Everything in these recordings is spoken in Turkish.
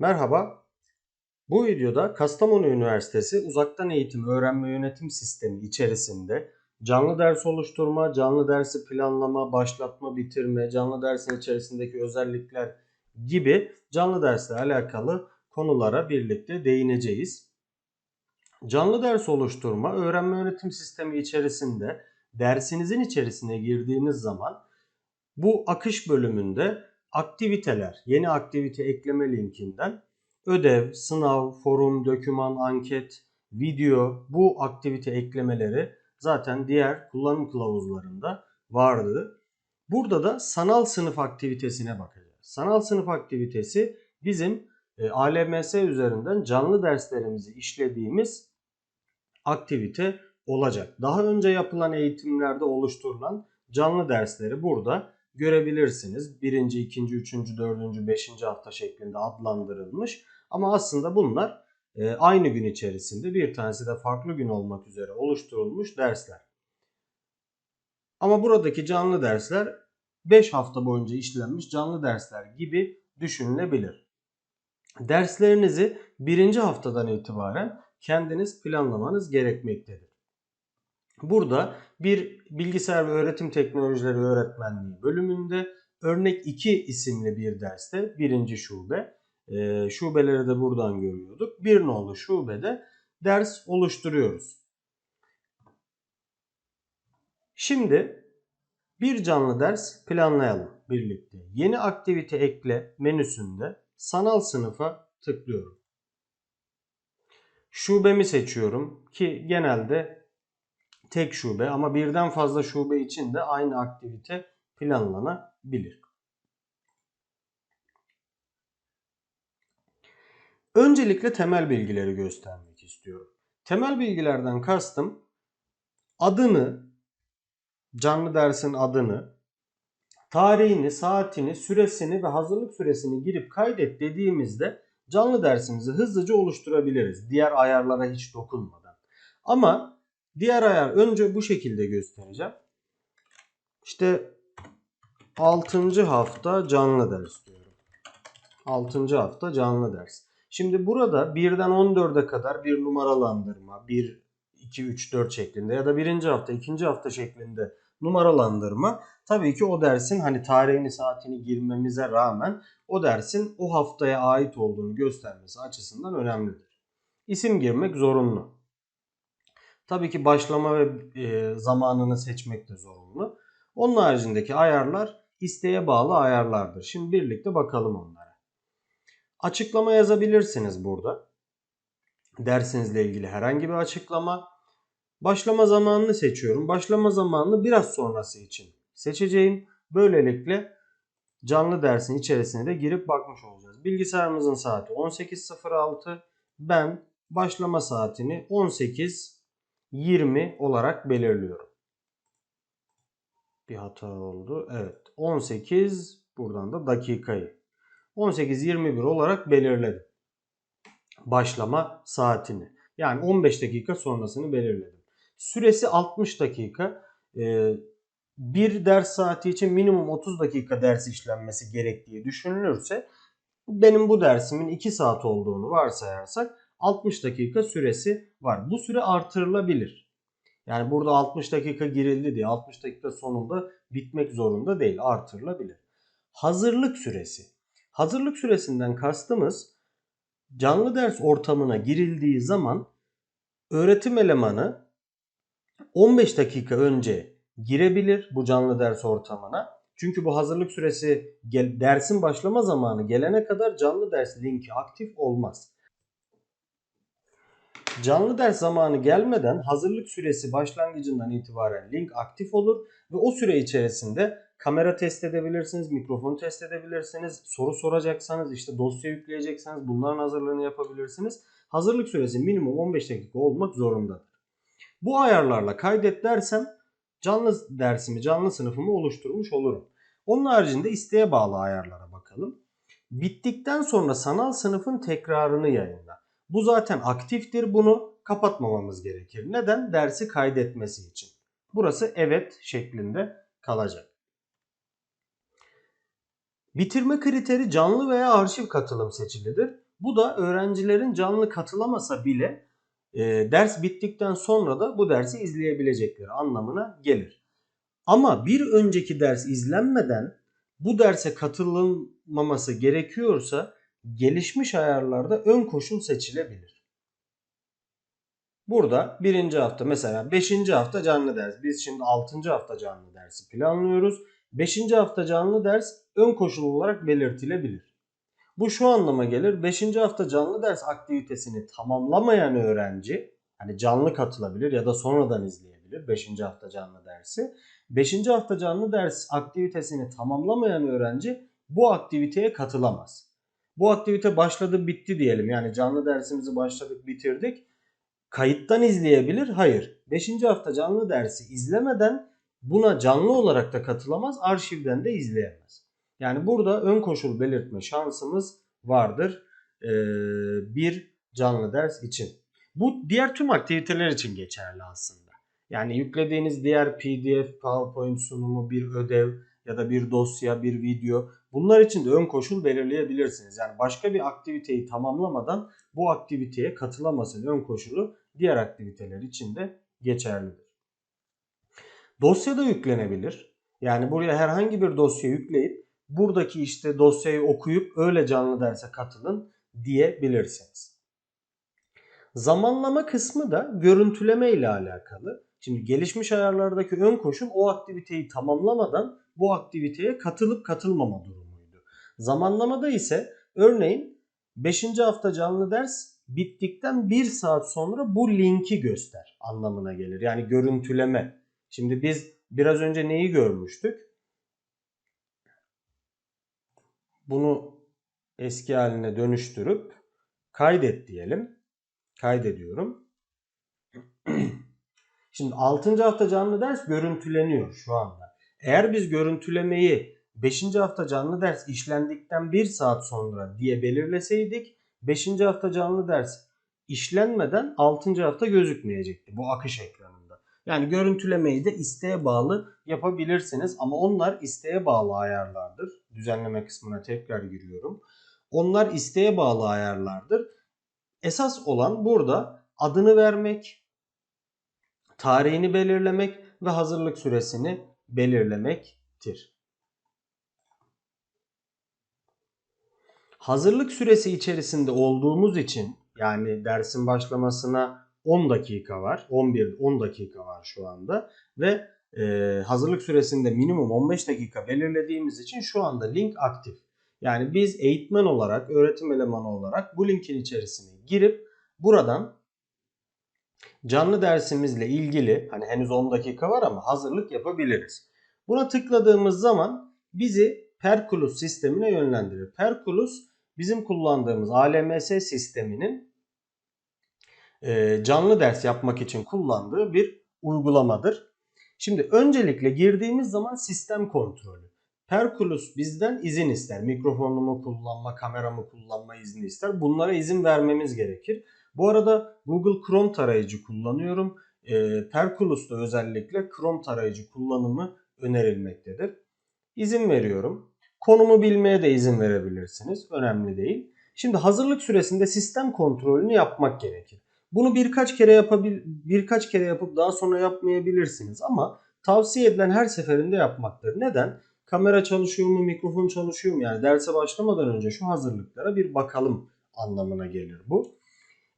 Merhaba. Bu videoda Kastamonu Üniversitesi Uzaktan Eğitim Öğrenme Yönetim Sistemi içerisinde canlı ders oluşturma, canlı dersi planlama, başlatma, bitirme, canlı dersin içerisindeki özellikler gibi canlı dersle alakalı konulara birlikte değineceğiz. Canlı ders oluşturma, öğrenme yönetim sistemi içerisinde dersinizin içerisine girdiğiniz zaman bu akış bölümünde aktiviteler, yeni aktivite ekleme linkinden ödev, sınav, forum, döküman, anket, video bu aktivite eklemeleri zaten diğer kullanım kılavuzlarında vardı. Burada da sanal sınıf aktivitesine bakacağız. Sanal sınıf aktivitesi bizim e, ALMS üzerinden canlı derslerimizi işlediğimiz aktivite olacak. Daha önce yapılan eğitimlerde oluşturulan canlı dersleri burada görebilirsiniz. Birinci, ikinci, üçüncü, dördüncü, beşinci hafta şeklinde adlandırılmış. Ama aslında bunlar e, aynı gün içerisinde bir tanesi de farklı gün olmak üzere oluşturulmuş dersler. Ama buradaki canlı dersler 5 hafta boyunca işlenmiş canlı dersler gibi düşünülebilir. Derslerinizi birinci haftadan itibaren kendiniz planlamanız gerekmektedir. Burada bir bilgisayar ve öğretim teknolojileri öğretmenliği bölümünde örnek 2 isimli bir derste birinci şube e, şubeleri de buradan görüyorduk. Bir nolu şubede ders oluşturuyoruz. Şimdi bir canlı ders planlayalım birlikte. Yeni aktivite ekle menüsünde sanal sınıfa tıklıyorum. Şubemi seçiyorum ki genelde tek şube ama birden fazla şube için de aynı aktivite planlanabilir. Öncelikle temel bilgileri göstermek istiyorum. Temel bilgilerden kastım adını, canlı dersin adını, tarihini, saatini, süresini ve hazırlık süresini girip kaydet dediğimizde canlı dersimizi hızlıca oluşturabiliriz. Diğer ayarlara hiç dokunmadan. Ama diğer ayar önce bu şekilde göstereceğim. İşte 6. hafta canlı ders diyorum. 6. hafta canlı ders. Şimdi burada 1'den 14'e kadar bir numaralandırma, 1, 2, 3, 4 şeklinde ya da birinci hafta, ikinci hafta şeklinde numaralandırma tabii ki o dersin hani tarihini saatini girmemize rağmen o dersin o haftaya ait olduğunu göstermesi açısından önemlidir. İsim girmek zorunlu. Tabii ki başlama ve e, zamanını seçmek de zorunlu. Onun haricindeki ayarlar isteğe bağlı ayarlardır. Şimdi birlikte bakalım onlara. Açıklama yazabilirsiniz burada. Dersinizle ilgili herhangi bir açıklama. Başlama zamanını seçiyorum. Başlama zamanını biraz sonrası için seçeceğim. Böylelikle canlı dersin içerisine de girip bakmış olacağız. Bilgisayarımızın saati 18.06. Ben başlama saatini 18.20 olarak belirliyorum. Bir hata oldu. Evet 18 buradan da dakikayı 18.21 olarak belirledim. Başlama saatini. Yani 15 dakika sonrasını belirledim. Süresi 60 dakika. Ee, bir ders saati için minimum 30 dakika ders işlenmesi gerektiği düşünülürse benim bu dersimin 2 saat olduğunu varsayarsak 60 dakika süresi var. Bu süre artırılabilir. Yani burada 60 dakika girildi diye 60 dakika sonunda bitmek zorunda değil artırılabilir. Hazırlık süresi. Hazırlık süresinden kastımız canlı ders ortamına girildiği zaman öğretim elemanı 15 dakika önce girebilir bu canlı ders ortamına. Çünkü bu hazırlık süresi dersin başlama zamanı gelene kadar canlı ders linki aktif olmaz. Canlı ders zamanı gelmeden hazırlık süresi başlangıcından itibaren link aktif olur ve o süre içerisinde kamera test edebilirsiniz, mikrofon test edebilirsiniz, soru soracaksanız işte dosya yükleyecekseniz bunların hazırlığını yapabilirsiniz. Hazırlık süresi minimum 15 dakika olmak zorundadır. Bu ayarlarla kaydet dersem canlı dersimi, canlı sınıfımı oluşturmuş olurum. Onun haricinde isteğe bağlı ayarlara bakalım. Bittikten sonra sanal sınıfın tekrarını yayınla. Bu zaten aktiftir. Bunu kapatmamamız gerekir. Neden? Dersi kaydetmesi için. Burası evet şeklinde kalacak. Bitirme kriteri canlı veya arşiv katılım seçilidir. Bu da öğrencilerin canlı katılamasa bile e, ders bittikten sonra da bu dersi izleyebilecekleri anlamına gelir. Ama bir önceki ders izlenmeden bu derse katılınmaması gerekiyorsa gelişmiş ayarlarda ön koşul seçilebilir. Burada birinci hafta mesela 5. hafta canlı ders. Biz şimdi 6. hafta canlı dersi planlıyoruz. 5. hafta canlı ders ön koşul olarak belirtilebilir. Bu şu anlama gelir. 5. hafta canlı ders aktivitesini tamamlamayan öğrenci hani canlı katılabilir ya da sonradan izleyebilir 5. hafta canlı dersi. 5. hafta canlı ders aktivitesini tamamlamayan öğrenci bu aktiviteye katılamaz. Bu aktivite başladı bitti diyelim. Yani canlı dersimizi başladık bitirdik. Kayıttan izleyebilir? Hayır. 5. hafta canlı dersi izlemeden buna canlı olarak da katılamaz, arşivden de izleyemez. Yani burada ön koşul belirtme şansımız vardır bir canlı ders için. Bu diğer tüm aktiviteler için geçerli aslında. Yani yüklediğiniz diğer PDF, PowerPoint sunumu, bir ödev ya da bir dosya, bir video bunlar için de ön koşul belirleyebilirsiniz. Yani başka bir aktiviteyi tamamlamadan bu aktiviteye katılamasın ön koşulu diğer aktiviteler için de geçerlidir. Dosya da yüklenebilir. Yani buraya herhangi bir dosya yükleyip buradaki işte dosyayı okuyup öyle canlı derse katılın diyebilirsiniz. Zamanlama kısmı da görüntüleme ile alakalı. Şimdi gelişmiş ayarlardaki ön koşul o aktiviteyi tamamlamadan bu aktiviteye katılıp katılmama durumuydu. Zamanlamada ise örneğin 5. hafta canlı ders bittikten 1 saat sonra bu linki göster anlamına gelir. Yani görüntüleme. Şimdi biz biraz önce neyi görmüştük? Bunu eski haline dönüştürüp kaydet diyelim. Kaydediyorum. Şimdi 6. hafta canlı ders görüntüleniyor şu anda. Eğer biz görüntülemeyi 5. hafta canlı ders işlendikten 1 saat sonra diye belirleseydik 5. hafta canlı ders işlenmeden 6. hafta gözükmeyecekti bu akış ekranında. Yani görüntülemeyi de isteğe bağlı yapabilirsiniz ama onlar isteğe bağlı ayarlardır. Düzenleme kısmına tekrar giriyorum. Onlar isteğe bağlı ayarlardır. Esas olan burada adını vermek, tarihini belirlemek ve hazırlık süresini belirlemektir. Hazırlık süresi içerisinde olduğumuz için yani dersin başlamasına 10 dakika var. 11 10 dakika var şu anda ve e, hazırlık süresinde minimum 15 dakika belirlediğimiz için şu anda link aktif. Yani biz eğitmen olarak, öğretim elemanı olarak bu linkin içerisine girip buradan canlı dersimizle ilgili hani henüz 10 dakika var ama hazırlık yapabiliriz. Buna tıkladığımız zaman bizi Perkulus sistemine yönlendirir. Perkulus bizim kullandığımız ALMS sisteminin e, canlı ders yapmak için kullandığı bir uygulamadır. Şimdi öncelikle girdiğimiz zaman sistem kontrolü. Perkulus bizden izin ister. Mikrofonumu kullanma, kameramı kullanma izni ister. Bunlara izin vermemiz gerekir. Bu arada Google Chrome tarayıcı kullanıyorum. E, Perkulus'ta özellikle Chrome tarayıcı kullanımı önerilmektedir. İzin veriyorum. Konumu bilmeye de izin verebilirsiniz. Önemli değil. Şimdi hazırlık süresinde sistem kontrolünü yapmak gerekir. Bunu birkaç kere yapabil birkaç kere yapıp daha sonra yapmayabilirsiniz ama tavsiye edilen her seferinde yapmaktır. Neden? Kamera çalışıyor mu, mikrofon çalışıyor mu? Yani derse başlamadan önce şu hazırlıklara bir bakalım anlamına gelir bu.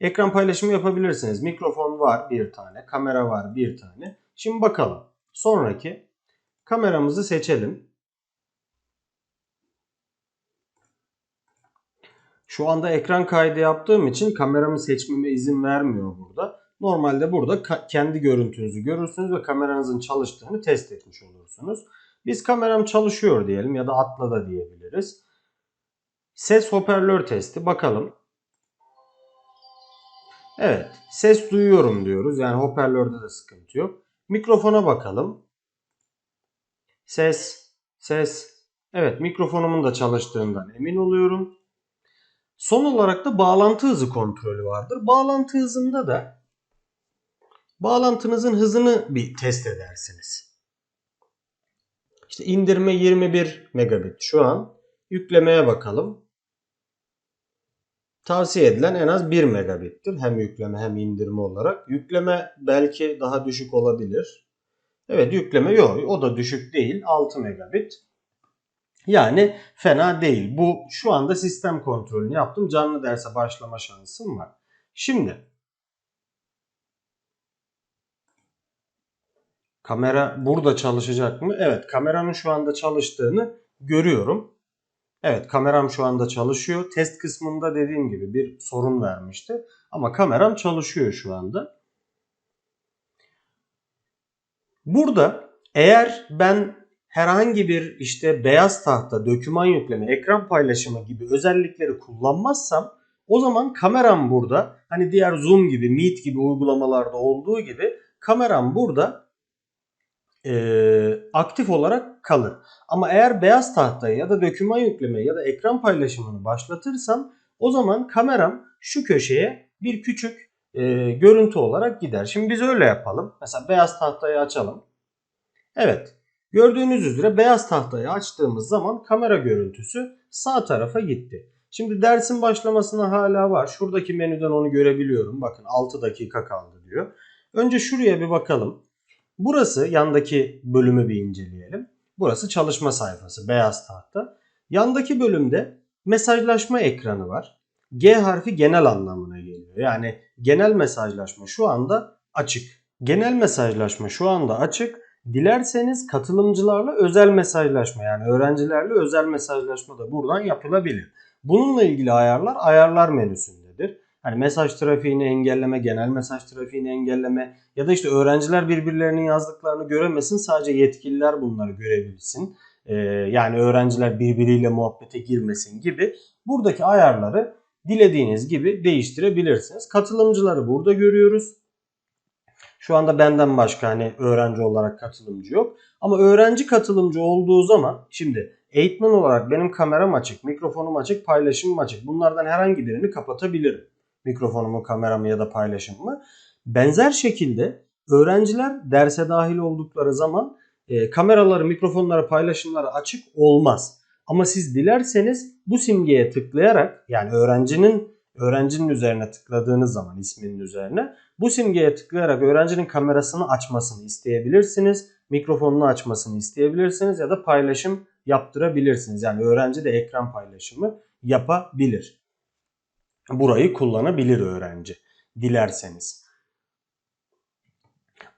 Ekran paylaşımı yapabilirsiniz. Mikrofon var bir tane, kamera var bir tane. Şimdi bakalım. Sonraki kameramızı seçelim. Şu anda ekran kaydı yaptığım için kameramı seçmeme izin vermiyor burada. Normalde burada kendi görüntünüzü görürsünüz ve kameranızın çalıştığını test etmiş olursunuz. Biz kameram çalışıyor diyelim ya da atla da diyebiliriz. Ses hoparlör testi bakalım. Evet ses duyuyorum diyoruz. Yani hoparlörde de sıkıntı yok. Mikrofona bakalım. Ses, ses. Evet mikrofonumun da çalıştığından emin oluyorum. Son olarak da bağlantı hızı kontrolü vardır. Bağlantı hızında da bağlantınızın hızını bir test edersiniz. İşte indirme 21 megabit şu an. Yüklemeye bakalım. Tavsiye edilen en az 1 megabittir. Hem yükleme hem indirme olarak. Yükleme belki daha düşük olabilir. Evet yükleme yok o da düşük değil 6 megabit. Yani fena değil. Bu şu anda sistem kontrolünü yaptım. Canlı derse başlama şansım var. Şimdi kamera burada çalışacak mı? Evet kameranın şu anda çalıştığını görüyorum. Evet kameram şu anda çalışıyor. Test kısmında dediğim gibi bir sorun vermişti. Ama kameram çalışıyor şu anda. Burada eğer ben herhangi bir işte beyaz tahta, döküman yükleme, ekran paylaşımı gibi özellikleri kullanmazsam o zaman kameram burada hani diğer Zoom gibi, Meet gibi uygulamalarda olduğu gibi kameram burada e, aktif olarak kalır. Ama eğer beyaz tahtayı ya da döküman yükleme ya da ekran paylaşımını başlatırsam o zaman kameram şu köşeye bir küçük e, görüntü olarak gider. Şimdi biz öyle yapalım. Mesela beyaz tahtayı açalım. Evet. Gördüğünüz üzere beyaz tahtayı açtığımız zaman kamera görüntüsü sağ tarafa gitti. Şimdi dersin başlamasına hala var. Şuradaki menüden onu görebiliyorum. Bakın 6 dakika kaldı diyor. Önce şuraya bir bakalım. Burası yandaki bölümü bir inceleyelim. Burası çalışma sayfası beyaz tahta. Yandaki bölümde mesajlaşma ekranı var. G harfi genel anlamına geliyor. Yani genel mesajlaşma şu anda açık. Genel mesajlaşma şu anda açık. Dilerseniz katılımcılarla özel mesajlaşma yani öğrencilerle özel mesajlaşma da buradan yapılabilir. Bununla ilgili ayarlar ayarlar menüsündedir. Hani mesaj trafiğini engelleme, genel mesaj trafiğini engelleme ya da işte öğrenciler birbirlerinin yazdıklarını göremesin sadece yetkililer bunları görebilsin. Ee, yani öğrenciler birbiriyle muhabbete girmesin gibi buradaki ayarları dilediğiniz gibi değiştirebilirsiniz. Katılımcıları burada görüyoruz. Şu anda benden başka hani öğrenci olarak katılımcı yok. Ama öğrenci katılımcı olduğu zaman şimdi eğitmen olarak benim kameram açık, mikrofonum açık, paylaşımım açık. Bunlardan herhangi birini kapatabilirim. Mikrofonumu, kameramı ya da paylaşımımı. Benzer şekilde öğrenciler derse dahil oldukları zaman e, kameraları, mikrofonları, paylaşımları açık olmaz. Ama siz dilerseniz bu simgeye tıklayarak yani öğrencinin öğrencinin üzerine tıkladığınız zaman isminin üzerine bu simgeye tıklayarak öğrencinin kamerasını açmasını isteyebilirsiniz. Mikrofonunu açmasını isteyebilirsiniz ya da paylaşım yaptırabilirsiniz. Yani öğrenci de ekran paylaşımı yapabilir. Burayı kullanabilir öğrenci dilerseniz.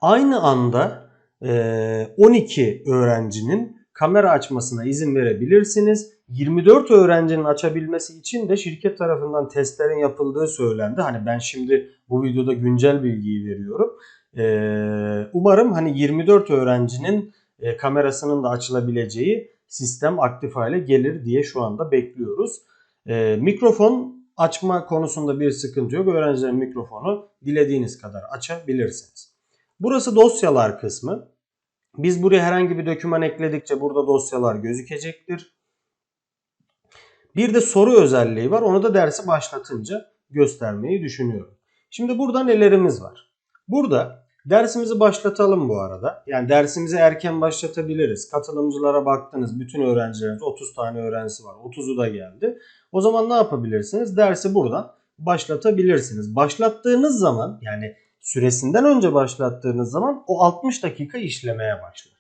Aynı anda 12 öğrencinin kamera açmasına izin verebilirsiniz. 24 öğrencinin açabilmesi için de şirket tarafından testlerin yapıldığı söylendi. Hani ben şimdi bu videoda güncel bilgiyi veriyorum. Ee, umarım hani 24 öğrencinin e, kamerasının da açılabileceği sistem aktif hale gelir diye şu anda bekliyoruz. Mikrofon açma konusunda bir sıkıntı yok. Öğrencilerin mikrofonu dilediğiniz kadar açabilirsiniz. Burası dosyalar kısmı. Biz buraya herhangi bir doküman ekledikçe burada dosyalar gözükecektir. Bir de soru özelliği var. Onu da dersi başlatınca göstermeyi düşünüyorum. Şimdi burada nelerimiz var? Burada dersimizi başlatalım bu arada. Yani dersimizi erken başlatabiliriz. Katılımcılara baktınız. Bütün öğrencilerimiz 30 tane öğrencisi var. 30'u da geldi. O zaman ne yapabilirsiniz? Dersi buradan başlatabilirsiniz. Başlattığınız zaman yani süresinden önce başlattığınız zaman o 60 dakika işlemeye başlar.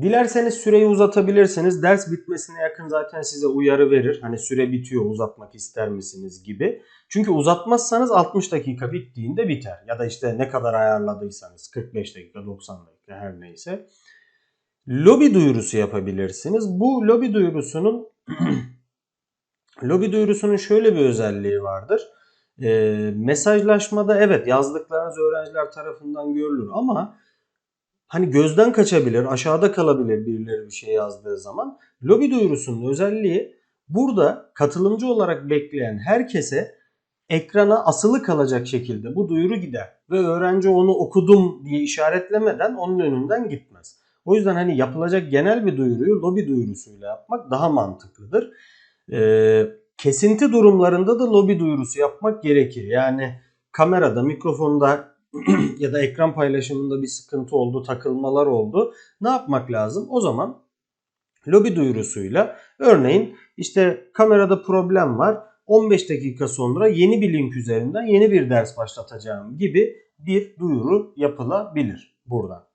Dilerseniz süreyi uzatabilirsiniz. Ders bitmesine yakın zaten size uyarı verir. Hani süre bitiyor uzatmak ister misiniz gibi. Çünkü uzatmazsanız 60 dakika bittiğinde biter. Ya da işte ne kadar ayarladıysanız 45 dakika 90 dakika her neyse. Lobi duyurusu yapabilirsiniz. Bu lobi duyurusunun lobi duyurusunun şöyle bir özelliği vardır. E, mesajlaşmada evet yazdıklarınız öğrenciler tarafından görülür ama hani gözden kaçabilir, aşağıda kalabilir birileri bir şey yazdığı zaman. Lobi duyurusunun özelliği burada katılımcı olarak bekleyen herkese ekrana asılı kalacak şekilde bu duyuru gider ve öğrenci onu okudum diye işaretlemeden onun önünden gitmez. O yüzden hani yapılacak genel bir duyuruyu lobi duyurusuyla yapmak daha mantıklıdır. Ee, kesinti durumlarında da lobi duyurusu yapmak gerekir. Yani kamerada, mikrofonda ya da ekran paylaşımında bir sıkıntı oldu, takılmalar oldu. Ne yapmak lazım? O zaman lobi duyurusuyla örneğin işte kamerada problem var. 15 dakika sonra yeni bir link üzerinden yeni bir ders başlatacağım gibi bir duyuru yapılabilir buradan.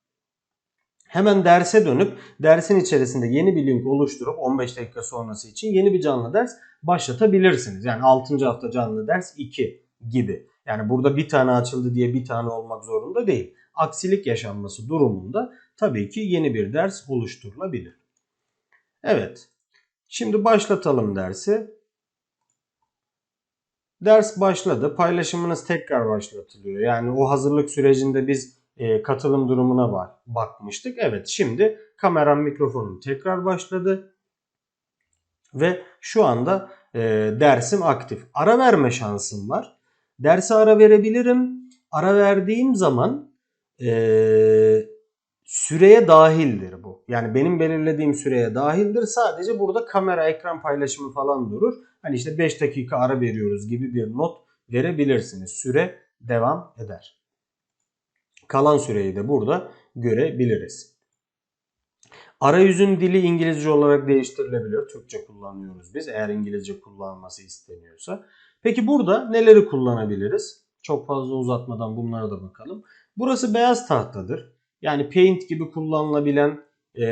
Hemen derse dönüp dersin içerisinde yeni bir link oluşturup 15 dakika sonrası için yeni bir canlı ders başlatabilirsiniz. Yani 6. hafta canlı ders 2 gibi. Yani burada bir tane açıldı diye bir tane olmak zorunda değil. Aksilik yaşanması durumunda tabii ki yeni bir ders oluşturulabilir. Evet. Şimdi başlatalım dersi. Ders başladı. Paylaşımınız tekrar başlatılıyor. Yani o hazırlık sürecinde biz e, katılım durumuna bak bakmıştık. Evet şimdi kameram mikrofonum tekrar başladı. Ve şu anda e, dersim aktif. Ara verme şansım var. Derse ara verebilirim. Ara verdiğim zaman e, süreye dahildir bu. Yani benim belirlediğim süreye dahildir. Sadece burada kamera ekran paylaşımı falan durur. Hani işte 5 dakika ara veriyoruz gibi bir not verebilirsiniz. Süre devam eder. Kalan süreyi de burada görebiliriz. Arayüzün dili İngilizce olarak değiştirilebilir. Türkçe kullanıyoruz biz eğer İngilizce kullanılması isteniyorsa. Peki burada neleri kullanabiliriz? Çok fazla uzatmadan bunlara da bakalım. Burası beyaz tahtadır. Yani paint gibi kullanılabilen e,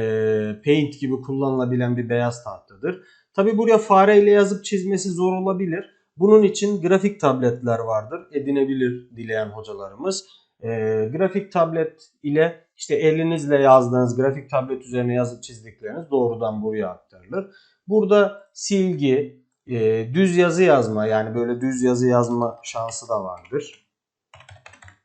paint gibi kullanılabilen bir beyaz tahtadır. Tabi buraya fareyle yazıp çizmesi zor olabilir. Bunun için grafik tabletler vardır. Edinebilir dileyen hocalarımız. E, grafik tablet ile işte elinizle yazdığınız grafik tablet üzerine yazıp çizdikleriniz doğrudan buraya aktarılır. Burada silgi, e, düz yazı yazma yani böyle düz yazı yazma şansı da vardır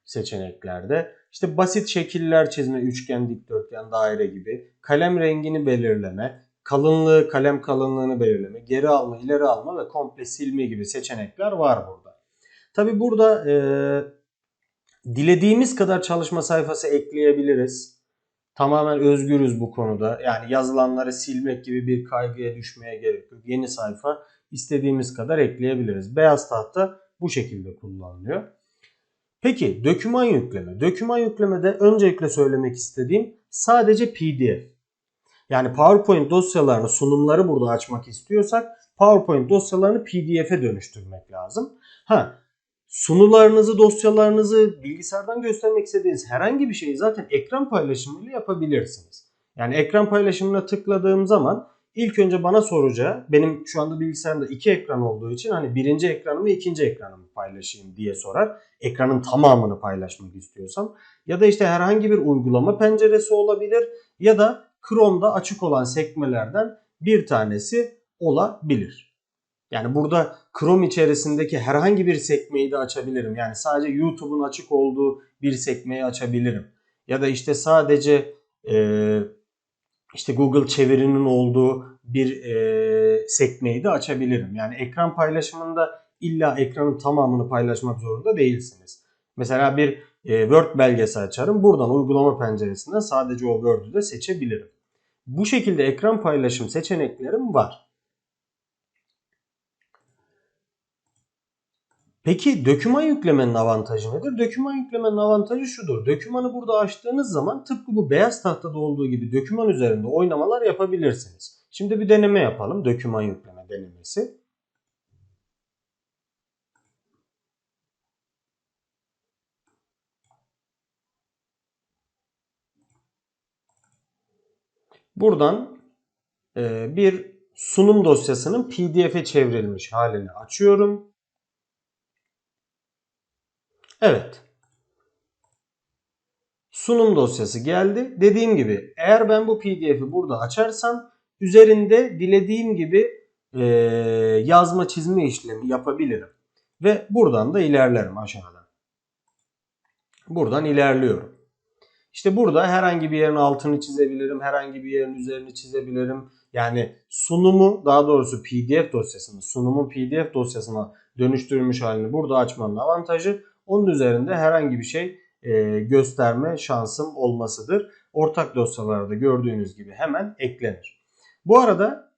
seçeneklerde. İşte basit şekiller çizme, üçgen, dikdörtgen, daire gibi. Kalem rengini belirleme, kalınlığı, kalem kalınlığını belirleme, geri alma, ileri alma ve komple silme gibi seçenekler var burada. Tabi burada e, dilediğimiz kadar çalışma sayfası ekleyebiliriz. Tamamen özgürüz bu konuda. Yani yazılanları silmek gibi bir kaygıya düşmeye gerek yok. Yeni sayfa istediğimiz kadar ekleyebiliriz. Beyaz tahta bu şekilde kullanılıyor. Peki döküman yükleme. Döküman yüklemede öncelikle söylemek istediğim sadece PDF. Yani PowerPoint dosyalarını, sunumları burada açmak istiyorsak PowerPoint dosyalarını PDF'e dönüştürmek lazım. Ha, sunularınızı, dosyalarınızı bilgisayardan göstermek istediğiniz herhangi bir şeyi zaten ekran paylaşımıyla yapabilirsiniz. Yani ekran paylaşımına tıkladığım zaman ilk önce bana soracağı benim şu anda bilgisayarımda iki ekran olduğu için hani birinci ekranımı ikinci ekranımı paylaşayım diye sorar. Ekranın tamamını paylaşmak istiyorsam. Ya da işte herhangi bir uygulama penceresi olabilir ya da Chrome'da açık olan sekmelerden bir tanesi olabilir. Yani burada Chrome içerisindeki herhangi bir sekmeyi de açabilirim. Yani sadece YouTube'un açık olduğu bir sekmeyi açabilirim. Ya da işte sadece e, işte Google çevirinin olduğu bir e, sekmeyi de açabilirim. Yani ekran paylaşımında illa ekranın tamamını paylaşmak zorunda değilsiniz. Mesela bir e, Word belgesi açarım. Buradan uygulama penceresinden sadece o Word'ü de seçebilirim. Bu şekilde ekran paylaşım seçeneklerim var. Peki döküman yüklemenin avantajı nedir? Döküman yüklemenin avantajı şudur. Dökümanı burada açtığınız zaman tıpkı bu beyaz tahtada olduğu gibi döküman üzerinde oynamalar yapabilirsiniz. Şimdi bir deneme yapalım. Döküman yükleme denemesi. Buradan e, bir sunum dosyasının PDF'e çevrilmiş halini açıyorum. Evet. Sunum dosyası geldi. Dediğim gibi eğer ben bu PDF'i burada açarsam üzerinde dilediğim gibi e, yazma çizme işlemi yapabilirim. Ve buradan da ilerlerim aşağıdan. Buradan ilerliyorum. İşte burada herhangi bir yerin altını çizebilirim. Herhangi bir yerin üzerini çizebilirim. Yani sunumu daha doğrusu PDF dosyasını sunumun PDF dosyasına dönüştürülmüş halini burada açmanın avantajı onun üzerinde herhangi bir şey e, gösterme şansım olmasıdır. Ortak dosyalarda gördüğünüz gibi hemen eklenir. Bu arada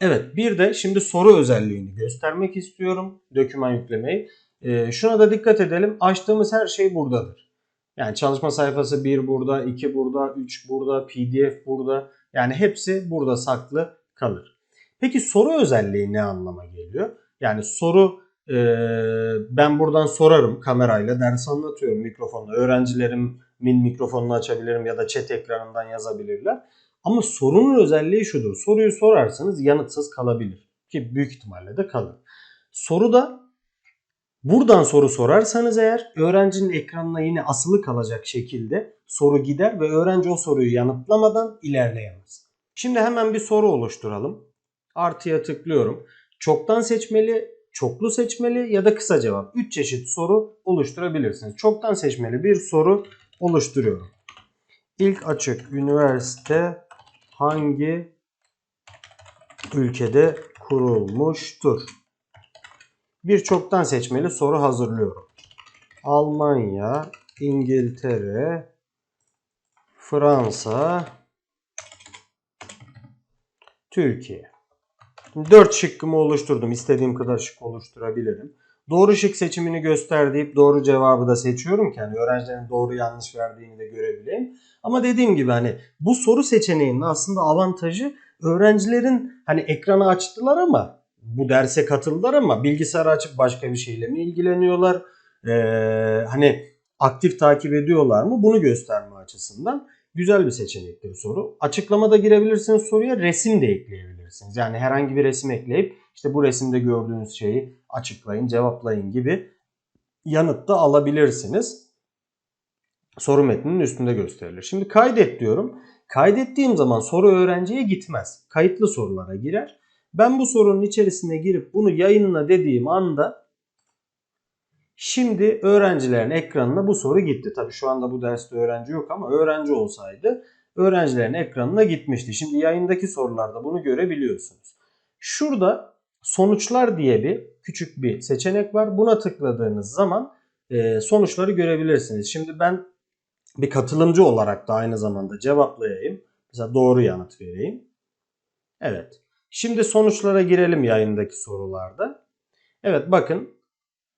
evet bir de şimdi soru özelliğini göstermek istiyorum döküman yüklemeyi. E, şuna da dikkat edelim. Açtığımız her şey buradadır. Yani çalışma sayfası 1 burada, 2 burada, 3 burada, PDF burada. Yani hepsi burada saklı kalır. Peki soru özelliği ne anlama geliyor? Yani soru e, ben buradan sorarım kamerayla ders anlatıyorum mikrofonla. Öğrencilerimin mikrofonunu açabilirim ya da chat ekranından yazabilirler. Ama sorunun özelliği şudur. Soruyu sorarsanız yanıtsız kalabilir. Ki büyük ihtimalle de kalır. Soruda buradan soru sorarsanız eğer öğrencinin ekranına yine asılı kalacak şekilde soru gider ve öğrenci o soruyu yanıtlamadan ilerleyemez. Şimdi hemen bir soru oluşturalım. Artıya tıklıyorum. Çoktan seçmeli, çoklu seçmeli ya da kısa cevap. 3 çeşit soru oluşturabilirsiniz. Çoktan seçmeli bir soru oluşturuyorum. İlk açık üniversite hangi ülkede kurulmuştur? Bir çoktan seçmeli soru hazırlıyorum. Almanya, İngiltere, Fransa, Türkiye. 4 şıkkımı oluşturdum. İstediğim kadar şık oluşturabilirim. Doğru şık seçimini göster deyip doğru cevabı da seçiyorum ki hani öğrencilerin doğru yanlış verdiğini de görebileyim. Ama dediğim gibi hani bu soru seçeneğinin aslında avantajı öğrencilerin hani ekranı açtılar ama bu derse katıldılar ama bilgisayarı açıp başka bir şeyle mi ilgileniyorlar? Ee, hani aktif takip ediyorlar mı? Bunu gösterme açısından güzel bir seçenektir soru. Açıklamada girebilirsiniz soruya resim de ekleyebilirsiniz. Yani herhangi bir resim ekleyip işte bu resimde gördüğünüz şeyi açıklayın, cevaplayın gibi yanıt da alabilirsiniz. Soru metninin üstünde gösterilir. Şimdi kaydet diyorum. Kaydettiğim zaman soru öğrenciye gitmez. Kayıtlı sorulara girer. Ben bu sorunun içerisine girip bunu yayınla dediğim anda şimdi öğrencilerin ekranına bu soru gitti. Tabii şu anda bu derste öğrenci yok ama öğrenci olsaydı öğrencilerin ekranına gitmişti. Şimdi yayındaki sorularda bunu görebiliyorsunuz. Şurada sonuçlar diye bir küçük bir seçenek var. Buna tıkladığınız zaman e, sonuçları görebilirsiniz. Şimdi ben bir katılımcı olarak da aynı zamanda cevaplayayım. Mesela doğru yanıt vereyim. Evet. Şimdi sonuçlara girelim yayındaki sorularda. Evet bakın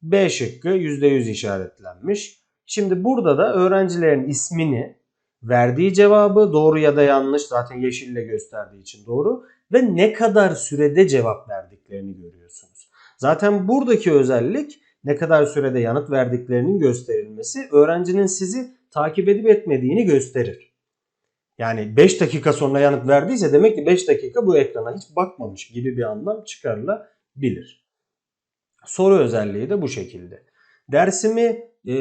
B şıkkı %100 işaretlenmiş. Şimdi burada da öğrencilerin ismini, verdiği cevabı doğru ya da yanlış zaten yeşille gösterdiği için doğru ve ne kadar sürede cevap verdiklerini görüyorsunuz. Zaten buradaki özellik ne kadar sürede yanıt verdiklerinin gösterilmesi öğrencinin sizi takip edip etmediğini gösterir. Yani 5 dakika sonra yanıt verdiyse demek ki 5 dakika bu ekrana hiç bakmamış gibi bir anlam çıkarılabilir. Soru özelliği de bu şekilde. Dersimi e,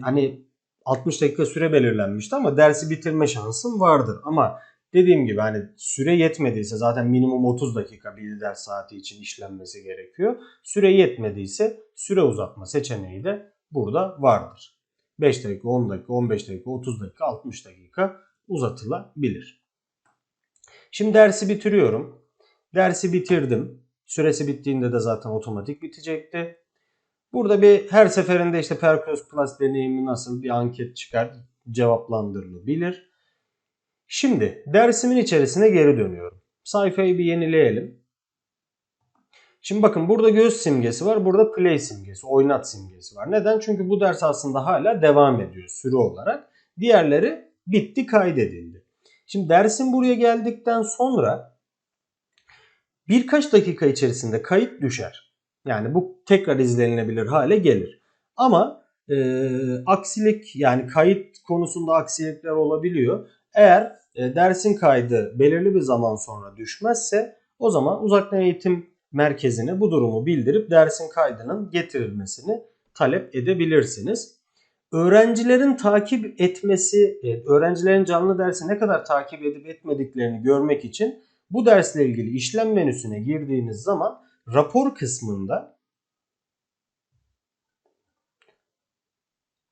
hani 60 dakika süre belirlenmişti ama dersi bitirme şansım vardır. Ama dediğim gibi hani süre yetmediyse zaten minimum 30 dakika bir ders saati için işlenmesi gerekiyor. Süre yetmediyse süre uzatma seçeneği de burada vardır. 5 dakika, 10 dakika, 15 dakika, 30 dakika, 60 dakika uzatılabilir. Şimdi dersi bitiriyorum. Dersi bitirdim. Süresi bittiğinde de zaten otomatik bitecekti. Burada bir her seferinde işte Percos Plus deneyimi nasıl bir anket çıkar cevaplandırılabilir. Şimdi dersimin içerisine geri dönüyorum. Sayfayı bir yenileyelim. Şimdi bakın burada göz simgesi var. Burada play simgesi, oynat simgesi var. Neden? Çünkü bu ders aslında hala devam ediyor sürü olarak. Diğerleri bitti kaydedildi. Şimdi dersin buraya geldikten sonra birkaç dakika içerisinde kayıt düşer. Yani bu tekrar izlenilebilir hale gelir. Ama e, aksilik yani kayıt konusunda aksilikler olabiliyor. Eğer e, dersin kaydı belirli bir zaman sonra düşmezse o zaman uzaktan eğitim merkezine bu durumu bildirip dersin kaydının getirilmesini talep edebilirsiniz. Öğrencilerin takip etmesi, öğrencilerin canlı dersi ne kadar takip edip etmediklerini görmek için bu dersle ilgili işlem menüsüne girdiğiniz zaman rapor kısmında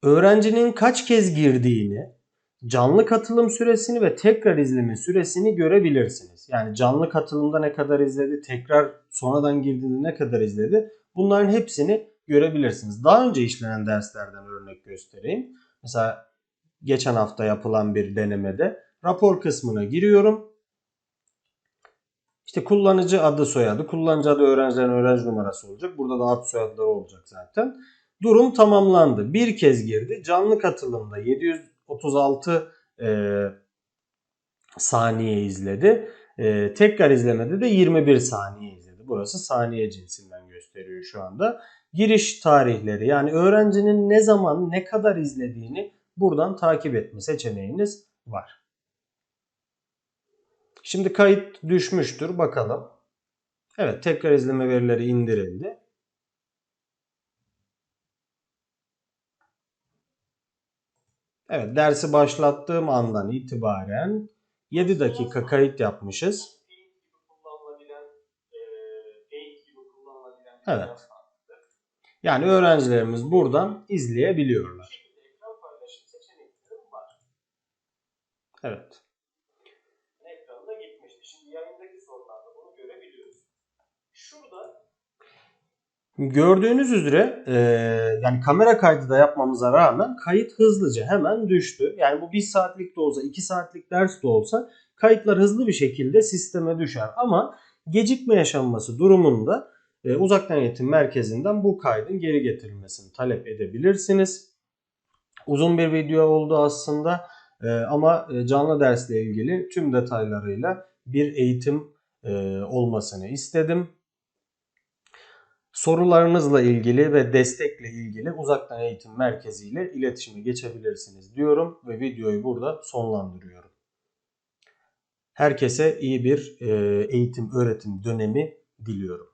öğrencinin kaç kez girdiğini, canlı katılım süresini ve tekrar izleme süresini görebilirsiniz. Yani canlı katılımda ne kadar izledi, tekrar sonradan girdiğinde ne kadar izledi bunların hepsini görebilirsiniz. Daha önce işlenen derslerden örnek göstereyim. Mesela geçen hafta yapılan bir denemede rapor kısmına giriyorum. İşte kullanıcı adı soyadı, kullanıcı adı öğrencilerin öğrenci numarası olacak. Burada da ad soyadları olacak zaten. Durum tamamlandı. Bir kez girdi. Canlı katılımda 736 e, saniye izledi. E, tekrar izlemede de 21 saniye izledi. Burası saniye cinsinden gösteriyor şu anda. Giriş tarihleri yani öğrencinin ne zaman ne kadar izlediğini buradan takip etme seçeneğiniz var. Şimdi kayıt düşmüştür bakalım. Evet tekrar izleme verileri indirildi. Evet dersi başlattığım andan itibaren 7 dakika kayıt yapmışız. Evet. Yani öğrencilerimiz buradan izleyebiliyorlar. Evet. Ekranına gitmişti. Şimdi yayındaki sorularda bunu görebiliyoruz. Şurada Gördüğünüz üzere e, yani kamera kaydı da yapmamıza rağmen kayıt hızlıca hemen düştü. Yani bu 1 saatlik de olsa 2 saatlik ders de olsa kayıtlar hızlı bir şekilde sisteme düşer. Ama gecikme yaşanması durumunda e, uzaktan eğitim merkezinden bu kaydın geri getirilmesini talep edebilirsiniz. Uzun bir video oldu aslında e, ama e, canlı dersle ilgili tüm detaylarıyla bir eğitim e, olmasını istedim. Sorularınızla ilgili ve destekle ilgili uzaktan eğitim merkezi ile iletişime geçebilirsiniz diyorum ve videoyu burada sonlandırıyorum. Herkese iyi bir eğitim öğretim dönemi diliyorum.